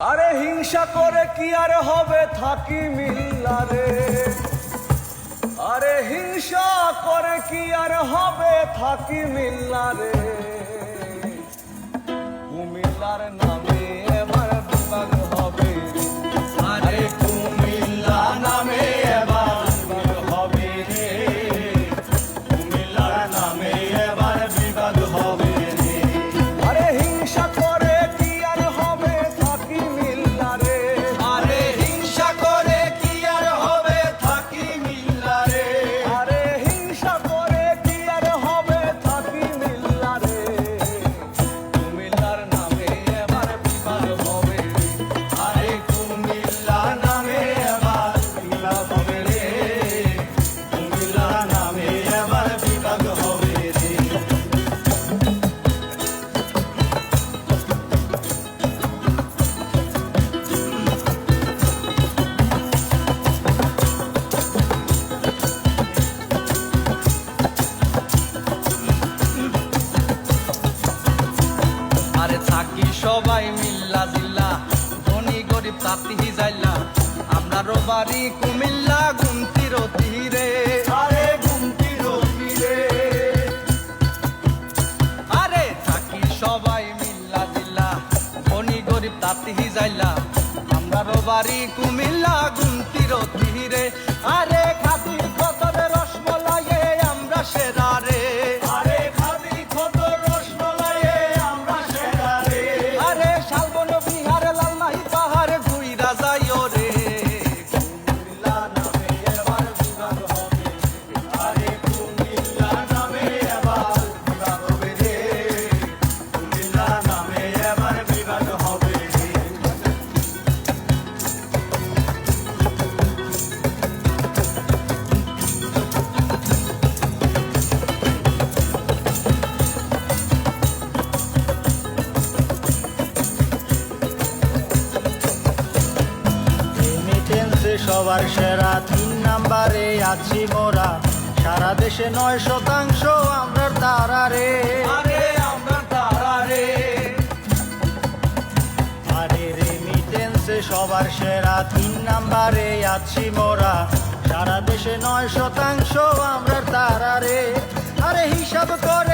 আরে হিংসা করে কি আর হবে থাকি মিল্লারে আরে হিংসা করে কি আর হবে থাকি মিল্লারে কুমিল্লার নামে সবাই মিল্লা জিল্লা ধনী গরিব তাতি যাইলা আমরা বাড়ি কুমিল্লা গুমতির তীরে আরে থাকি সবাই মিল্লা জিল্লা ধনী গরিব তাতি যাইলা আমরা বাড়ি কুমিল্লা গুমতির তীরে সবার সেরা তিন নাম্বারে আছি মোরা। সারা দেশে নয় শতাংশ আমরা তারা রে। আরে রেমিটেন্সে সবার সেরা তিন নাম্বারে আছি মোরা। সারা দেশে নয় শতাংশ আমরা তারা রে। আরে হিসাব করে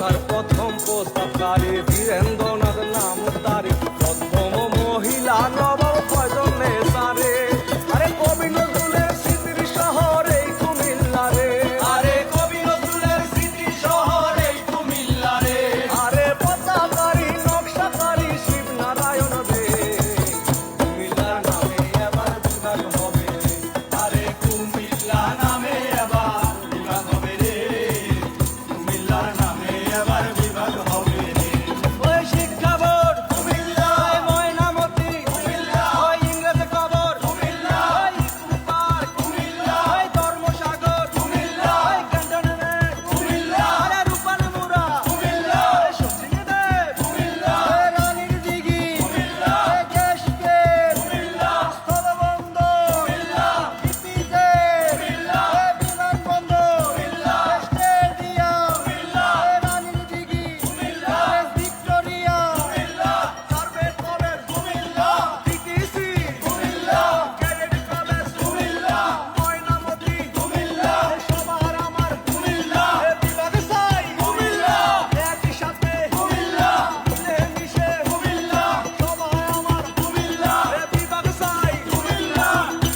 ভাষার প্রথম প্রস্তাব পারি বীরেন্দ্রনাথ নাম তারি প্রথম মহিলা নবল প্রয়োজন নেশারে আরে কবি নজরুলের স্মৃতির শহর এই কুমিল্লা রে আরে কবি নজরুলের স্মৃতি শহর এই কুমিল্লা রে আরে পতাকারি নকশাকারী শিবনারায়ণ দে কুমিল্লার নামে এবার বিভাগ হবে। আরে কুমিল্লা নামে এবার বিভাগ হবে রে। কুমিল্লার নামে